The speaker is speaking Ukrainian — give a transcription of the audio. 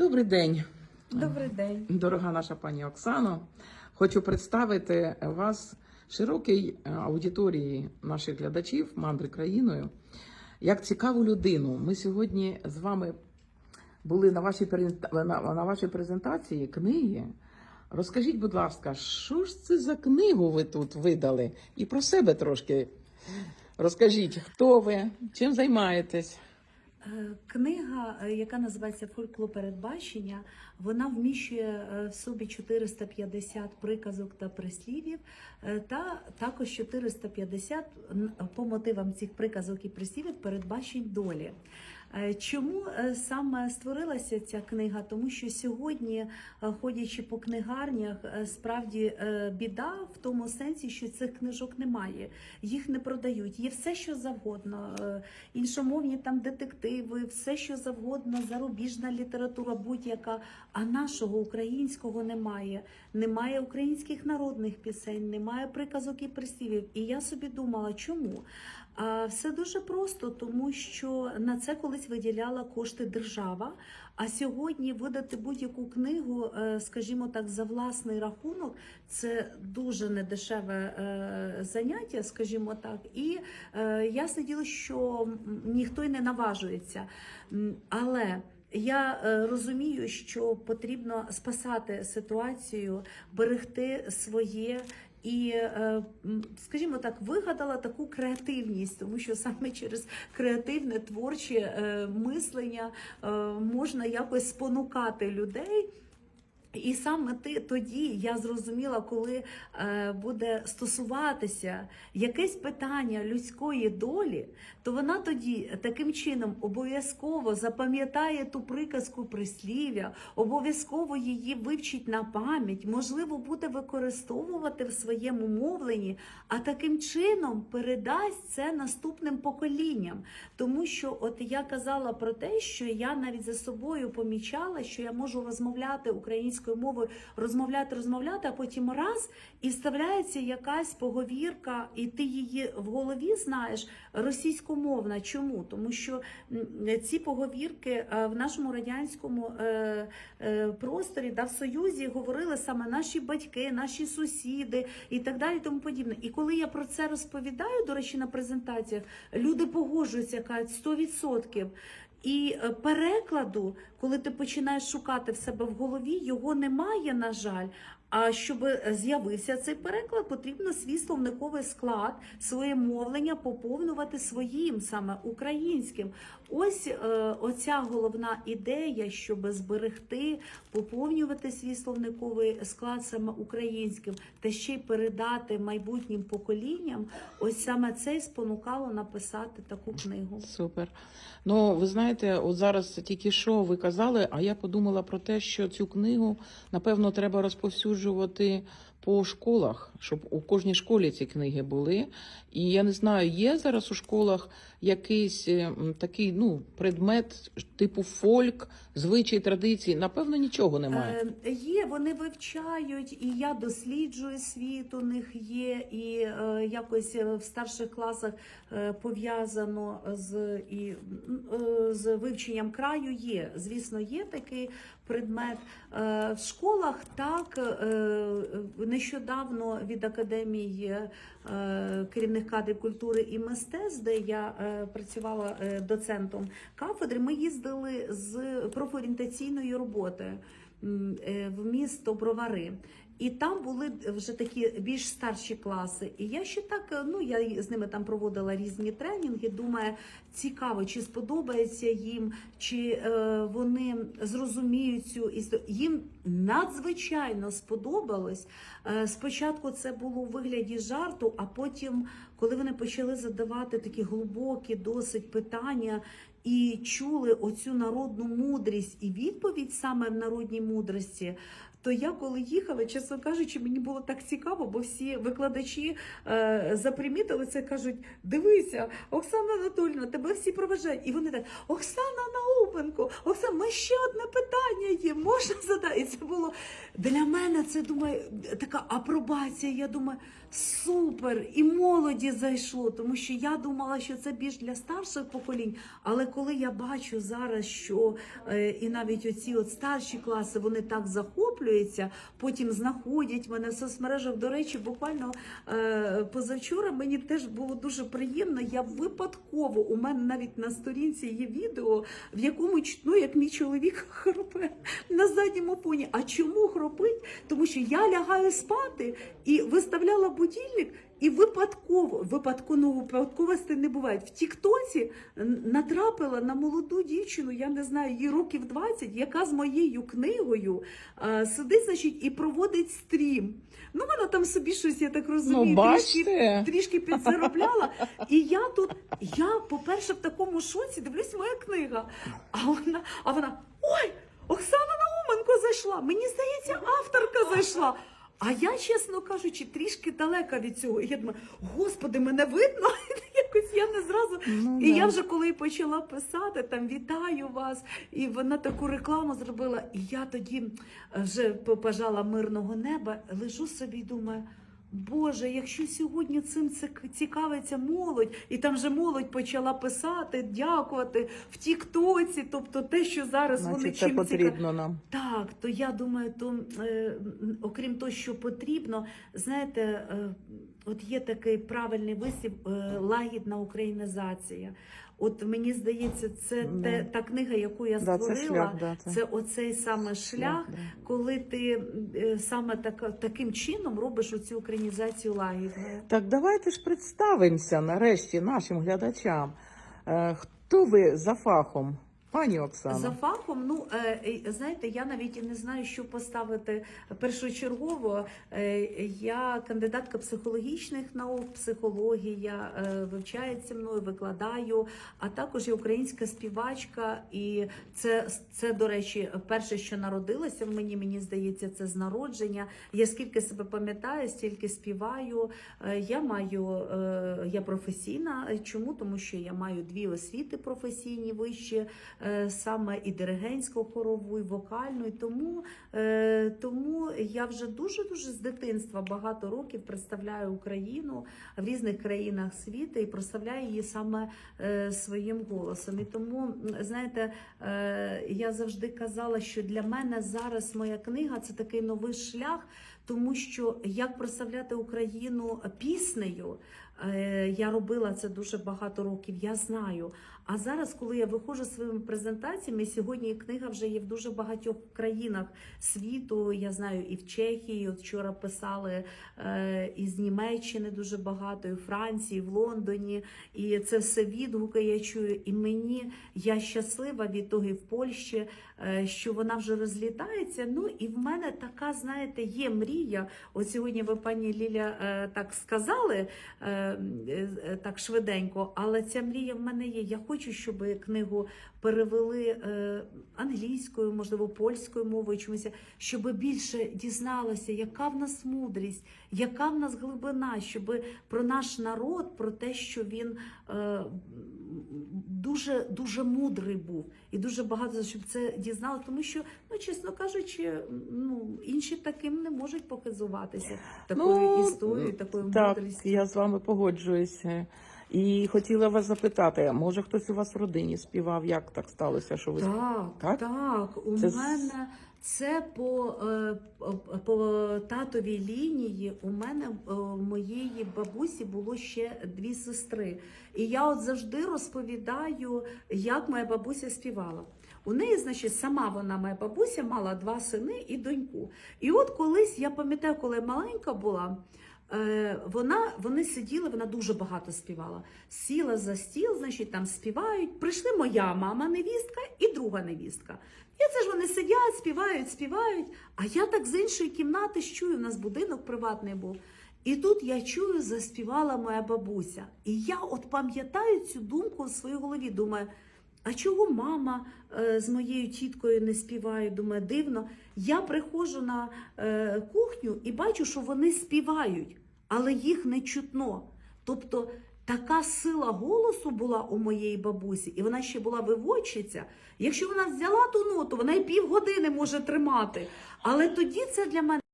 Добрий день, Добрий день. дорога наша пані Оксано. Хочу представити вас широкій е, аудиторії наших глядачів мандри країною як цікаву людину. Ми сьогодні з вами були на вашій на вашій презентації книги. Розкажіть, будь ласка, що ж це за книгу ви тут видали? І про себе трошки розкажіть, хто ви, чим займаєтесь? Е, Книга, е, яка називається Фолькло передбачення, вона вміщує е, в собі 450 приказок та прислів'їв, е, та також 450 н- по мотивам цих приказок і прислів'їв передбачень долі. Е, Чому е, саме створилася ця книга? Тому що сьогодні, е, ходячи по книгарнях, справді біда в тому сенсі, що цих книжок немає, їх не продають. Є все, що завгодно. іншомовні там детективи, все, що завгодно, зарубіжна література, будь-яка. А нашого українського немає. Немає українських народних пісень, немає приказок і прислів'їв. І я собі думала, чому? Все дуже просто, тому що на це колись виділяла кошти держава. А сьогодні видати будь-яку книгу, е, скажімо так, за власний рахунок, це дуже недешеве е, заняття, скажімо так. І е, ясне діло, що ніхто й не наважується. Але я розумію, що потрібно спасати ситуацію, берегти своє. І, е, скажімо так, вигадала таку креативність, тому що саме через креативне творче е, мислення е, можна якось спонукати людей. І саме ти тоді я зрозуміла, коли е, буде стосуватися якесь питання людської долі, то вона тоді таким чином обов'язково запам'ятає ту приказку прислів'я, обов'язково її вивчить на пам'ять, можливо, буде використовувати в своєму мовленні, а таким чином передасть це наступним поколінням. Тому що, от я казала про те, що я навіть за собою помічала, що я можу розмовляти українською мовою, розмовляти, розмовляти, а потім раз і вставляється якась поговірка, і ти її в голові знаєш російськомовна. Чому? Тому що ці поговірки е, в нашому радянському е, е, просторі да, в Союзі говорили саме наші батьки, наші сусіди і так далі, тому подібне. І коли я про це розповідаю, до речі, на презентаціях, люди погоджуються, кажуть 100%. І е, перекладу, коли ти починаєш шукати в себе в голові, його немає, на жаль. А щоб з'явився цей переклад, потрібно свій словниковий склад, своє мовлення поповнювати своїм, саме українським. Ось е, оця головна ідея, щоб зберегти, поповнювати свій словниковий склад саме українським, та ще й передати майбутнім поколінням. Ось саме це й спонукало написати таку книгу. Супер. Ну, ви знаєте, от зараз тільки що ви казали, а я подумала про те, що цю книгу, напевно, треба розповсюджувати розповсюджувати по школах, щоб у кожній школі ці книги були. І я не знаю, є зараз у школах якийсь е, такий ну, предмет типу фольк, звичаї, традиції. Напевно, нічого немає. Е, є, вони вивчають, і я досліджую світ. У них є, і е, якось е, в старших класах е, пов'язано з і е, з вивченням краю. Є, звісно, є такий предмет. Е, в школах так е, нещодавно від академії е, керівних кадрів культури і мистецтв, де я е, працювала е, доцентом кафедри, ми їздили з профорієнтаційної роботи в місто Бровари. І там були вже такі більш старші класи. І я ще так, е, ну я з ними там проводила різні тренінги. Думаю, цікаво, чи сподобається їм, чи е, вони зрозуміють цю історію. Їм надзвичайно сподобалось. Е, спочатку це було у вигляді жарту, а потім, коли вони почали задавати такі глибокі досить питання. І чули оцю народну мудрість і відповідь саме в народній мудрості, то я коли їхала, чесно кажучи, мені було так цікаво, бо всі викладачі е, запримітили це, кажуть: дивися, Оксана Анатольовна, тебе всі проважають. І вони так, Оксана Науменко, Оксана, ми ще одне питання є. Можна задати? І це було для мене. Це думаю, така апробація. Я думаю, супер, і молоді зайшло, тому що я думала, що це більш для старших поколінь. Але коли я бачу зараз, що е, і навіть оці от старші класи вони так захоплюються, потім знаходять мене в соцмережах. До речі, буквально е, позавчора мені теж було дуже приємно. Я випадково у мене навіть на сторінці є відео, в якому чутно, як мій чоловік хропе на задньому фоні. А чому хропить? Тому що я лягаю спати і виставляла будильник. І випадково, випадково, ну, випадковості не бувають. В Тіктоці натрапила на молоду дівчину, я не знаю, їй років 20, яка з моєю книгою е, сидить, значить, і проводить стрім. Ну, вона там собі щось, я так розумію, Ну, трішки трішки підзаробляла. І я тут, я, по-перше, в такому шоці дивлюсь, моя книга. А вона, а вона, ой, Оксана Науменко зайшла. Мені здається, авторка зайшла. А я, чесно кажучи, трішки далека від цього. І я думаю, господи, мене видно. Якось я не зразу. Ну, І да. я вже коли почала писати, там вітаю вас, і вона таку рекламу зробила. І я тоді е, вже побажала мирного неба, лежу собі і думаю. Боже, якщо сьогодні цим цик- цікавиться молодь, і там вже молодь почала писати, дякувати в Тіктоці, тобто те, що зараз вони Значить, це чим цікаві. потрібно нам. Так, то я думаю, то е, окрім того, що потрібно, знаєте, е, от є такий правильний вислів е, лагідна українізація. От мені здається, це mm. те, та книга, яку я Да, це створила, шлях, да, це. це оцей саме шлях, да. коли ти е, саме так, таким чином робиш оцю українізацію лагідною. Так, давайте ж представимося нарешті нашим глядачам. Е, Хто ви за фахом, пані Оксана? За фахом, ну е, е, знаєте, я навіть і не знаю, що поставити першочергово. Е, Я кандидатка психологічних наук, психологія вивчається мною, викладаю, а також я українська співачка, і це, це до речі, перше, що народилося в мені. Мені здається, це з народження. Я скільки себе пам'ятаю, стільки співаю. Я маю я професійна. Чому? Тому що я маю дві освіти професійні вищі, саме і диригентську хорову, і вокальну. І тому, е, тому я вже дуже дуже з дитинства багато років представляю Україну в різних країнах світу і прославляю її саме е, своїм голосом. І тому, знаєте, е, я завжди казала, що для мене зараз моя книга це такий новий шлях, тому що як прославляти Україну піснею. Е, Я робила це дуже багато років, я знаю. А зараз, коли я виходжу своїми презентаціями, сьогодні книга вже є в дуже багатьох країнах світу. Я знаю, і в Чехії. От вчора писали е, із Німеччини дуже багато, і в Франції, і в Лондоні. І це все відгуки я чую. І мені я щаслива від того, і в Польщі, е, що вона вже розлітається. Ну і в мене така, знаєте, є мрія. От сьогодні ви, пані Ліля, так сказали так швиденько, але ця мрія в мене є. Я хочу, щоб книгу перевели е, англійською, можливо, польською мовою, чомусь, щоб більше дізналося, яка в нас мудрість, яка в нас глибина, щоб про наш народ, про те, що він е, дуже дуже мудрий був і дуже багато щоб це дізнали, тому що, ну чесно кажучи, ну інші таким не можуть показуватися такою історією, такою Ну, так, мудрістю. я з вами погоджуюся. І хотіла вас запитати, може хтось у вас в родині співав? Як так сталося, що ви Так, Так? так, У Це мене це по, е, по татовій лінії. У мене е, у моєї бабусі було ще дві сестри. І я от завжди розповідаю, як моя бабуся співала. У неї, значить, сама вона, моя бабуся, мала два сини і доньку. І от колись я пам'ятаю, коли маленька була. Е, Вона вони сиділи, вона дуже багато співала. Сіла за стіл, значить, там співають. Прийшли моя мама, невістка і друга невістка. І це ж вони сидять, співають, співають. А я так з іншої кімнати чую, у нас будинок приватний був. І тут я чую, заспівала моя бабуся. І я от пам'ятаю цю думку в своїй голові. Думаю, а чого мама е, з моєю тіткою не співає? Думаю, дивно. Я приходжу на е, кухню і бачу, що вони співають, але їх не чутно. Тобто така сила голосу була у моєї бабусі, і вона ще була виводчиця. Якщо вона взяла ту ноту, вона і півгодини може тримати. Але тоді це для мене.